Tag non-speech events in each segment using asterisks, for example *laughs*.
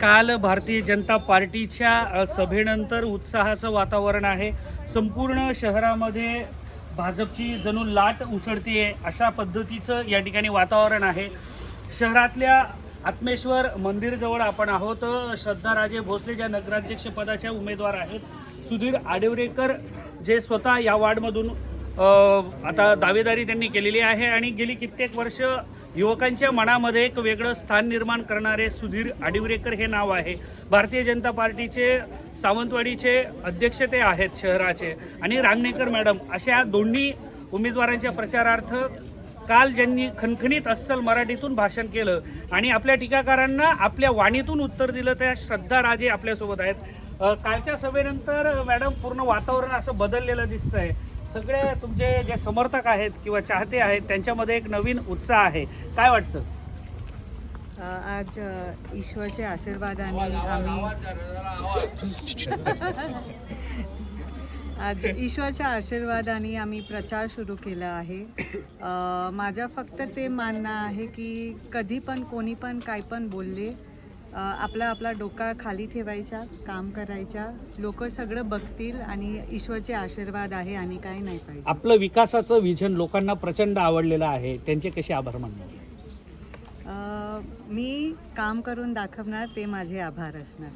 काल भारतीय जनता पार्टीच्या सभेनंतर उत्साहाचं वातावरण आहे. संपूर्ण शहरामध्ये भाजपची जणू लाट उसळतीये अशा पद्धतीचं या ठिकाणी वातावरण आहे. शहरातल्या आत्मेश्वर मंदिरजवळ आपण आहोत. श्रद्धाराजे भोसले ज्या नगराध्यक्षपदाच्या उमेदवार आहेत. सुधीर आडेवरेकर जे स्वतः या वार्डमधून आता दावेदारी त्यांनी केलेली आहे आणि गेली कित्येक वर्ष युवकांच्या मनामध्ये एक वेगळं स्थान निर्माण करणारे सुधीर आडिवरेकर हे नाव आहे. भारतीय जनता पार्टीचे सावंतवाडीचे अध्यक्ष ते आहेत शहराचे. आणि रांगणेकर मॅडम अशा दोन्ही उमेदवारांच्या प्रचारार्थ काल ज्यांनी खणखणीत अस्सल मराठीतून भाषण केलं आणि आपल्या टीकाकारांना आपल्या वाणीतून उत्तर दिलं त्या श्रद्धा राजे आपल्यासोबत आहेत. कालच्या सभेनंतर मॅडम पूर्ण वातावरण असं बदललेलं दिसतंय. सगळे तुमचे जे समर्थक आहेत किंवा चाहते आहेत त्यांच्यामध्ये एक नवीन उत्साह आहे. काय वाटतं? आज ईश्वरचे आशीर्वादाने आम्ही *laughs* आज ईश्वरच्या आशीर्वादाने आम्ही प्रचार सुरू केला आहे. माझं फक्त ते मानणं आहे की कधी पण कोणी पण काय पण बोलले आपला आपला डोका खाली ठेवायचा काम करायचा. लोक सगळं बघतील आणि ईश्वरचे आशीर्वाद आहे आणि काही नाही पाहिजे. आपलं विकासाचं विजन लोकांना प्रचंड आवडलेलं आहे. त्यांचे कसे आभार मानणार? मी काम करून दाखवणार ते माझे आभार असणार.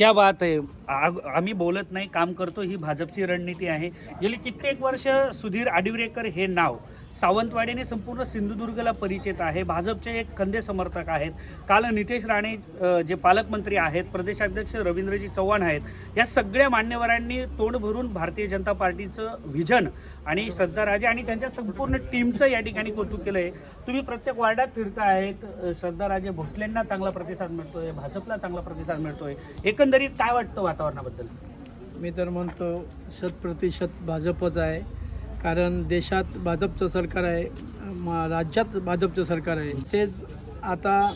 क्या बात आहे. आग- आम्ही बोलत नाही काम करतो ही भाजपची रणनीती आहे. गेली कित्येक वर्ष सुधीर आडिवरेकर हे नाव सावंतवाडीने संपूर्ण सिंधुदुर्गला परिचित आहे. भाजपचे एक खंदे समर्थक आहेत. काल नितेश राणे अ, जे पालकमंत्री आहेत प्रदेशाध्यक्ष रवींद्रजी चव्हाण आहेत या सगळ्या मान्यवरांनी तोंड भरून भारतीय जनता पार्टीचं व्हिजन आणि श्रद्धाराजे आणि त्यांच्या संपूर्ण टीमचं या ठिकाणी कौतुक केलं आहे तुम्ही प्रत्येक वार्डात फिरता आहेत अ, श्रद्धाराजे भोसलेंना चांगला प्रतिसाद मिळतोय भाजपला चांगला प्रतिसाद मिळतोय. एकंदरीत काय वाटतं वातावरणाबद्दल? मी तर म्हणतो शत प्रतिशत भाजपच आहे. कारण देशात भाजपचं सरकार आहे म- राज्यात भाजपचं सरकार आहे. तसेच आता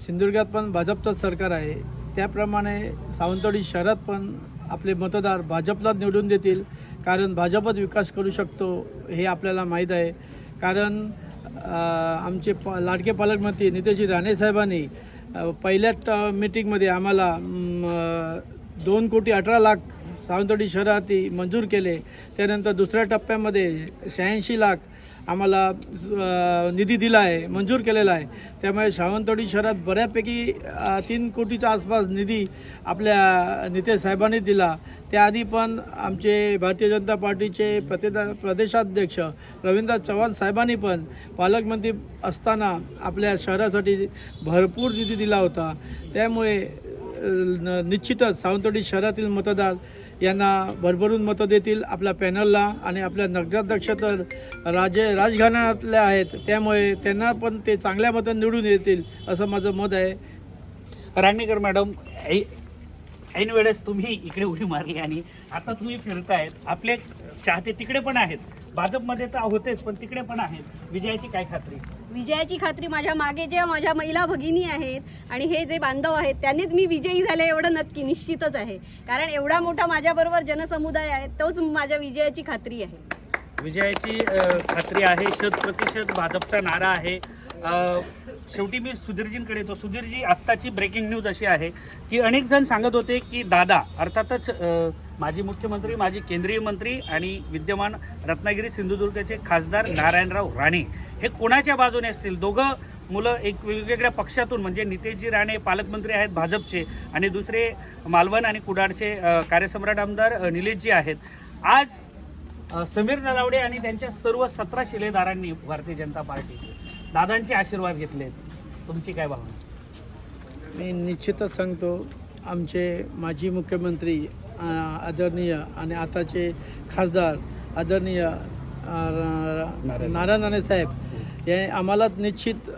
सिंधुदुर्गात पण भाजपचं सरकार आहे. त्याप्रमाणे सावंतवाडी शहरात पण आपले मतदार भाजपला निवडून देतील. कारण भाजपच विकास करू शकतो हे आपल्याला माहीत आहे. कारण आमचे प लाडके पालकमंत्री नितेशजी राणे साहेबांनी पहिल्या ट आम्हाला दोन कोटी अठरा लाख सावंतवाडी शहरात मंजूर केले. त्यानंतर दुसऱ्या टप्प्यामध्ये शहाऐंशी लाख आम्हाला निधी दिला आहे मंजूर केलेला आहे. त्यामुळे सावंतवाडी शहरात बऱ्यापैकी तीन कोटीच्या आसपास निधी आपल्या नितेश साहेबांनी दिला. त्याआधी पण आमचे भारतीय जनता पार्टीचे प्रतिदा प्रदेशाध्यक्ष रवींद्र चव्हाण साहेबांनी पण पालकमंत्री असताना आपल्या शहरासाठी भरपूर निधी दिला होता. त्यामुळे न- निश्चितच सावंतवाडी शहरातील मतदार यांना भरभरून मतं देतील आपल्या पॅनलला आणि आपल्या नगराध्यक्ष तर राजे राजघराण्यातल्या आहेत. त्यामुळे त्यांना पण ते चांगल्या मतं निवडून येतील असं माझं मत आहे. राणेकर मॅडम ऐ- ऐन वेळेस तुम्ही इकडे उडी मारली आणि आता तुम्ही फिरतायत. आपले चाहते तिकडे पण आहेत. भाजपमध्ये तर होतेच पण तिकडे पण आहेत. विजयाची काय खात्री? विजयाची खात्री माझ्या मागे ज्या माझ्या महिला भगिनी आहेत आणि हे जे बांधव आहेत त्यांनीच मी विजयी झाले एवढं नक्की निश्चितच आहे. कारण एवढा मोठा माझ्याबरोबर जनसमुदाय आहे तोच माझ्या विजयाची खात्री आहे. विजयाची अ, खात्री आहे. शत प्रतिशत भाजपचा नारा आहे. अ, शेवटी मी सुधीरजींकडे येतो. सुधीरजी आत्ताची ब्रेकिंग न्यूज अशी आहे की अनेक जण सांगत होते की दादा अर्थातच माजी मुख्यमंत्री माजी केंद्रीय मंत्री आणि विद्यमान रत्नागिरी सिंधुदुर्गचे खासदार नारायणराव राणे हे कोणाच्या बाजूने असतील? दोघं मुलं एक वेगवेगळ्या पक्षातून म्हणजे नितेशजी राणे पालकमंत्री आहेत भाजपचे आणि दुसरे मालवण आणि कुडाळचे कार्यसम्राट आमदार निलेशजी आहेत. आज समीर नलावडे आणि त्यांच्या सर्व सतरा शिलेदारांनी भारतीय जनता पार्टीचे दादांचे आशीर्वाद घेतलेत. तुमची काय भावना? मी निश्चितच सांगतो आमचे माजी मुख्यमंत्री आदरणीय आणि आताचे खासदार आदरणीय नारायण. राणे साहेब हे आम्हाला निश्चित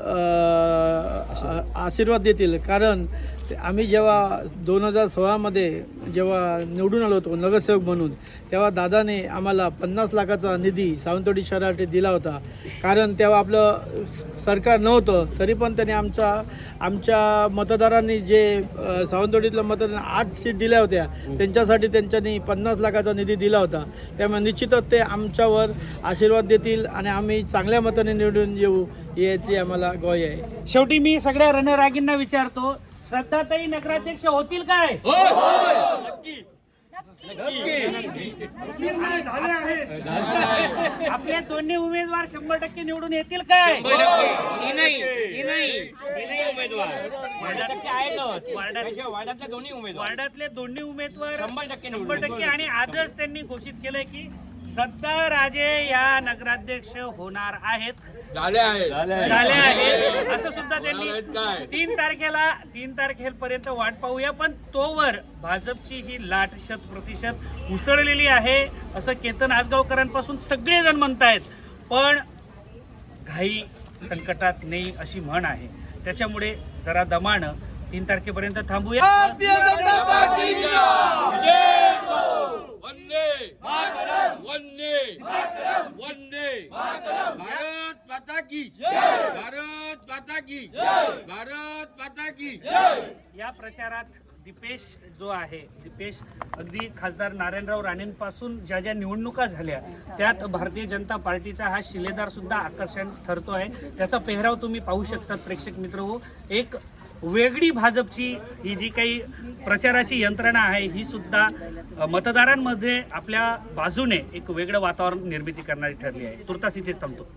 आशीर्वाद देतील. कारण ते आम्ही जेव्हा दोन हजार सोळामध्ये जेव्हा निवडून आलो होतो नगरसेवक म्हणून तेव्हा दादाने आम्हाला पन्नास लाखाचा निधी सावंतवाडी शहरासाठी दिला होता. कारण तेव्हा आपलं स- सरकार नव्हतं तरी पण त्याने आमचा आमच्या मतदारांनी जे सावंतवाडीतलं मतदार आठ सीट दिल्या होत्या त्यांच्यासाठी त्यांच्यानी पन्नास लाखाचा निधी दिला होता. त्यामुळे निश्चितच ते आमच्यावर आशीर्वाद देतील आणि आम्ही चांगल्या मताने निवडून येऊ याची आम्हाला ग्वाही आहे. शेवटी मी सगळ्या रणरागींना विचारतो श्रद्धाताई नगराध्यक्ष होतील काय? आपले दोन्ही उमेदवार शंभर टक्के निवडून येतील काय? वार्डात- वार्डातले दोन्ही उमेदवार? शंभर टक्के आणि आजच त्यांनी घोषित केलंय की श्रद्धा राजे या नगराध्यक्ष होणार आहेत. झाले आहे झाले आहेत. असं सुद्धा आहेत त्यांनी काय? तीन तारखेला तीन तारखेपर्यंत वाट पाहूया पण तोवर भाजपची ही लाट शत प्रतिशत उसळलेली आहे असं केतन आजगावकरांपासून सगळेजण म्हणतायत. पण घाई संकटात नाही अशी म्हण आहे. त्याच्यामुळे जरा दमानं तीन तारखेपर्यंत थांबूया वंदे वंदे वंदे भारत माता की भारत माता की भारत माता की या प्रचारात दीपेश जो आहे दीपेश अगदी खासदार नारायणराव राणेंपासून ज्या ज्या निवडणुका झाल्या त्यात भारतीय जनता पार्टीचा हा शिलेदार सुद्धा आकर्षण ठरतो आहे. त्याचा पेहराव तुम्ही पाहू शकतात प्रेक्षक मित्र हो. एक वेगळी भाजपची ही जी काही प्रचाराची यंत्रणा आहे ही सुद्धा मतदारांमध्ये आपल्या बाजूने एक वेगळं वातावरण निर्मिती करणारी ठरली आहे. तुर्तास इथेच थांबतो.